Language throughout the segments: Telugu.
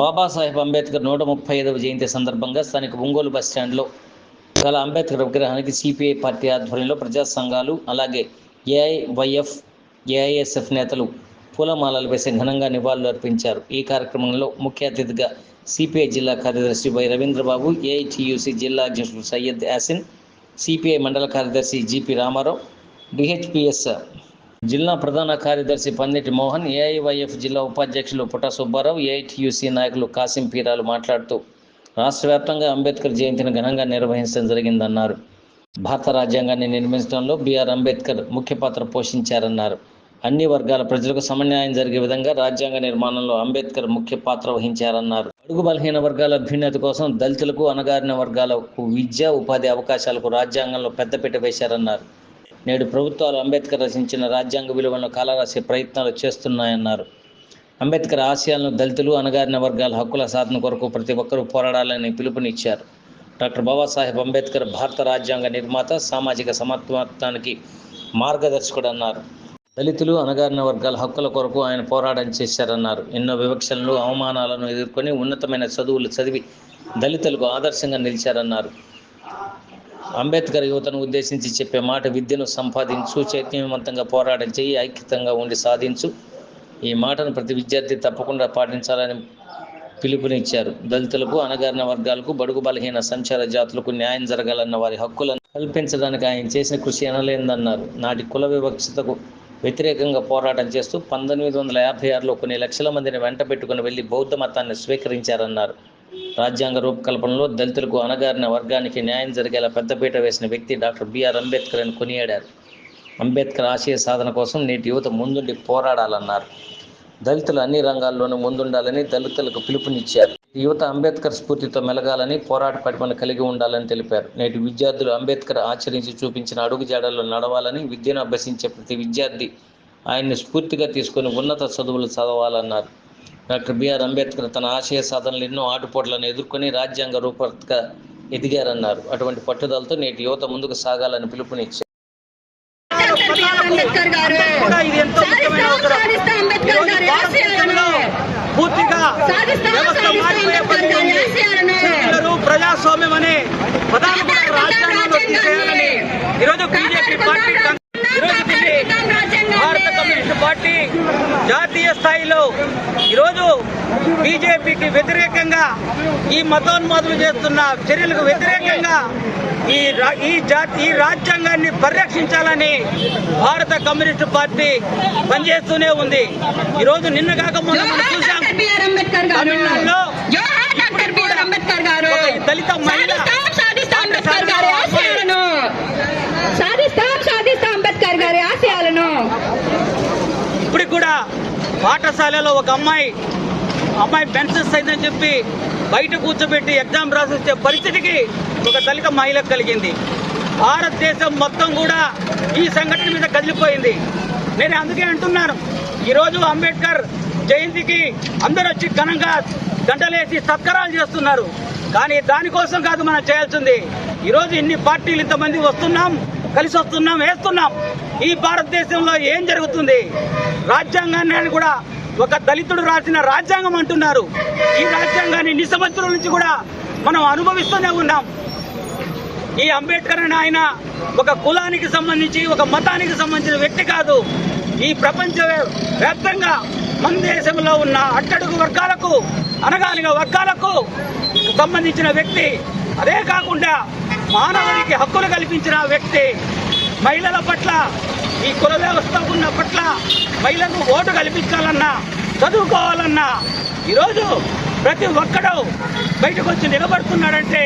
బాబాసాహెబ్ అంబేద్కర్ నూట ముప్పై ఐదవ జయంతి సందర్భంగా స్థానిక ఒంగోలు బస్ స్టాండ్లో గల అంబేద్కర్ విగ్రహానికి సిపిఐ పార్టీ ఆధ్వర్యంలో ప్రజా సంఘాలు అలాగే ఏఐవైఎఫ్ ఏఐఎస్ఎఫ్ నేతలు పూలమాలలు వేసి ఘనంగా నివాళులు అర్పించారు. ఈ కార్యక్రమంలో ముఖ్య అతిథిగా సిపిఐ జిల్లా కార్యదర్శి వై రవీంద్రబాబు ఏఐటియుసి జిల్లా అధ్యక్షుడు సయ్యద్ యాసిన్ సిపిఐ మండల కార్యదర్శి జిపి రామారావు డిహెచ్పిఎస్ జిల్లా ప్రధాన కార్యదర్శి పందిటి మోహన్ ఏఐవైఎఫ్ జిల్లా ఉపాధ్యక్షులు పుట్ట సుబ్బారావు ఏఐటియుసి నాయకులు కాసిం పీరాలు మాట్లాడుతూ రాష్ట్ర వ్యాప్తంగా అంబేద్కర్ జయంతిని ఘనంగా నిర్వహించడం జరిగిందన్నారు. భారత రాజ్యాంగాన్ని నిర్మించడంలో బిఆర్ అంబేద్కర్ ముఖ్య పాత్ర పోషించారన్నారు. అన్ని వర్గాల ప్రజలకు సమన్యాయం జరిగే విధంగా రాజ్యాంగ నిర్మాణంలో అంబేద్కర్ ముఖ్య పాత్ర వహించారన్నారు. అడుగు బలహీన వర్గాల అభ్యున్నతి కోసం దళితులకు అణగారిన వర్గాలకు విద్య ఉపాధి అవకాశాలకు రాజ్యాంగంలో పెద్దపీట వేశారన్నారు. నేడు ప్రభుత్వాలు అంబేద్కర్ రచించిన రాజ్యాంగ విలువలను కాలరాసే ప్రయత్నాలు చేస్తున్నాయన్నారు. అంబేద్కర్ ఆశయాలను దళితులు అణగారిన వర్గాల హక్కుల సాధన కొరకు ప్రతి ఒక్కరూ పోరాడాలని పిలుపునిచ్చారు. డాక్టర్ బాబాసాహెబ్ అంబేద్కర్ భారత రాజ్యాంగ నిర్మాత సామాజిక సమత్వానికి మార్గదర్శకుడు అన్నారు. దళితులు అణగారిన వర్గాల హక్కుల కొరకు ఆయన పోరాటం చేశారన్నారు. ఎన్నో వివక్షలను అవమానాలను ఎదుర్కొని ఉన్నతమైన చదువులు చదివి దళితులకు ఆదర్శంగా నిలిచారన్నారు. అంబేద్కర్ యువతను ఉద్దేశించి చెప్పే మాట విద్యను సంపాదించు చైతన్యవంతంగా పోరాటం చేయి ఐక్యతంగా ఉండి సాధించు. ఈ మాటను ప్రతి విద్యార్థి తప్పకుండా పాటించాలని పిలుపునిచ్చారు. దళితులకు అనగారిన వర్గాలకు బడుగు బలహీన సంచార జాతులకు న్యాయం జరగాలన్న వారి హక్కులను కల్పించడానికి ఆయన చేసిన కృషి అనలేందన్నారు నాటి కుల వివక్షతకు వ్యతిరేకంగా పోరాటం చేస్తూ పంతొమ్మిది వందల యాభై ఆరులో కొన్ని లక్షల మందిని వెంట పెట్టుకుని వెళ్ళి బౌద్ధ మతాన్ని స్వీకరించారన్నారు. రాజ్యాంగ రూపకల్పనలో దళితులకు అణగారిన వర్గానికి న్యాయం జరిగేలా పెద్దపీట వేసిన వ్యక్తి డాక్టర్ బిఆర్ అంబేద్కర్ అని కొనియాడారు. అంబేద్కర్ ఆశయ సాధన కోసం నేటి యువత ముందుండి పోరాడాలన్నారు. దళితులు అన్ని రంగాల్లోనూ ముందుండాలని దళితులకు పిలుపునిచ్చారు. యువత అంబేద్కర్ స్ఫూర్తితో మెలగాలని పోరాట పటిమను కలిగి ఉండాలని తెలిపారు. నేటి విద్యార్థులు అంబేద్కర్ ఆచరించి చూపించిన అడుగుజాడల్లో నడవాలని విద్యను అభ్యసించే ప్రతి విద్యార్థి ఆయన్ని స్ఫూర్తిగా తీసుకొని ఉన్నత చదువులు చదవాలన్నారు. డాక్టర్ బిఆర్ అంబేద్కర్ తన ఆశయ సాధనలు ఎన్నో ఆటుపోట్లను ఎదుర్కొని రాజ్యాంగ రూపకర్తగా ఎదిగారన్నారు. అటువంటి పట్టుదలతో నేటి యువత ముందుకు సాగాలని పిలుపునిచ్చారు. పూర్తిగా వ్యవస్థ మారిపోయే ప్రజాస్వామ్యం అనే కూడా రాజ్యాంగంలో తీసేయాలని ఈరోజు బీజేపీ పార్టీ ఈరోజు భారత కమ్యూనిస్ట్ పార్టీ జాతీయ స్థాయిలో ఈరోజు బీజేపీకి వ్యతిరేకంగా ఈ మతోన్మాదులు చేస్తున్న చర్యలకు వ్యతిరేకంగా ఈ ఈ జాతి ఈ రాజ్యాంగాన్ని పరిరక్షించాలని భారత కమ్యూనిస్ట్ పార్టీ పనిచేస్తూనే ఉంది. ఈరోజు నిన్న కాక మొన్న మనం చూసాం తమిళనాడులో దళిత మహిళ సాధిస్తాం సాధిస్తాం అంబేద్కర్ గారి ఆశయాలను సాధిస్తాం సాధిస్తాం అంబేద్కర్ గారి ఆశయాలను ఇప్పటికి కూడా పాఠశాలలో ఒక అమ్మాయి అమ్మాయి బెన్సెస్ అయిందని చెప్పి బయట కూర్చోబెట్టి ఎగ్జామ్ రాసిచ్చే పరిస్థితికి ఒక దళిత మహిళకు కలిగింది. భారతదేశం మొత్తం కూడా ఈ సంఘటన మీద కదిలిపోయింది. నేను అందుకే అంటున్నాను ఈరోజు అంబేద్కర్ జయంతికి అందరూ వచ్చి ఘనంగా గంటలేసి సత్కారాలు చేస్తున్నారు. కానీ దానికోసం కాదు మనం చేయాల్సింది ఈరోజు ఇన్ని పార్టీలు ఇంతమంది వస్తున్నాం కలిసి వస్తున్నాం వేస్తున్నాం. ఈ భారతదేశంలో ఏం జరుగుతుంది? రాజ్యాంగాన్ని కూడా ఒక దళితుడు రాసిన రాజ్యాంగం అంటున్నారు. ఈ రాజ్యాంగాన్ని ఇన్ని నుంచి కూడా మనం అనుభవిస్తూనే ఉన్నాం. ఈ అంబేద్కర్ అని ఆయన ఒక కులానికి సంబంధించి ఒక మతానికి సంబంధించిన వ్యక్తి కాదు. ఈ ప్రపంచ వ్యాప్తంగా మన దేశంలో ఉన్న అట్టడుగు వర్గాలకు అనగానిగా వర్గాలకు సంబంధించిన వ్యక్తి. అదే కాకుండా మానవునికి హక్కులు కల్పించిన వ్యక్తి. మహిళల పట్ల ఈ కుల వ్యవస్థ ఉన్న పట్ల మహిళలకు ఓటు కల్పించాలన్నా చదువుకోవాలన్నా ఈరోజు ప్రతి ఒక్కడు బయటకు వచ్చి నిలబడుతున్నాడంటే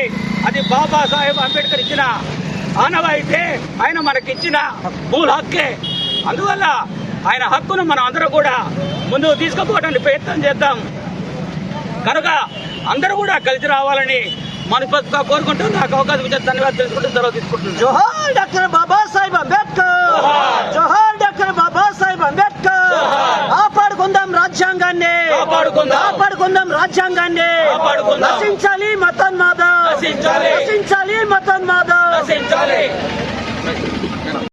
అది బాబాసాహెబ్ అంబేద్కర్ ఇచ్చిన ఆనవాయితే ఆయన మనకిచ్చిన మూల హక్కే. అందువల్ల ఆయన హక్కును మనం అందరూ కూడా ముందుకు తీసుకుపోవడానికి ప్రయత్నం చేద్దాం. కనుక అందరూ కూడా కలిసి రావాలని మనస్ఫూర్తిగా కోరుకుంటూ నాకు అవకాశం ఇచ్చిన ధన్యవాదాలు తెలుసుకుంటూ సెలవు తీసుకుంటున్నాను. జోహార్ డాక్టర్ బాబా బాబాసాహెబ్ అంబేద్కర్. జోహార్. డాక్టర్ బాబాసాహెబ్ అంబేద్కర్. ఆపాడుకుందాం రాజ్యాంగాన్ని. ఆపాడుకుందాం రాజ్యాంగాన్ని. కాపాడుకుందాం. రచించాలి మతన్మాద. రచించాలి రచించాలి మతన్మాద. రచించాలి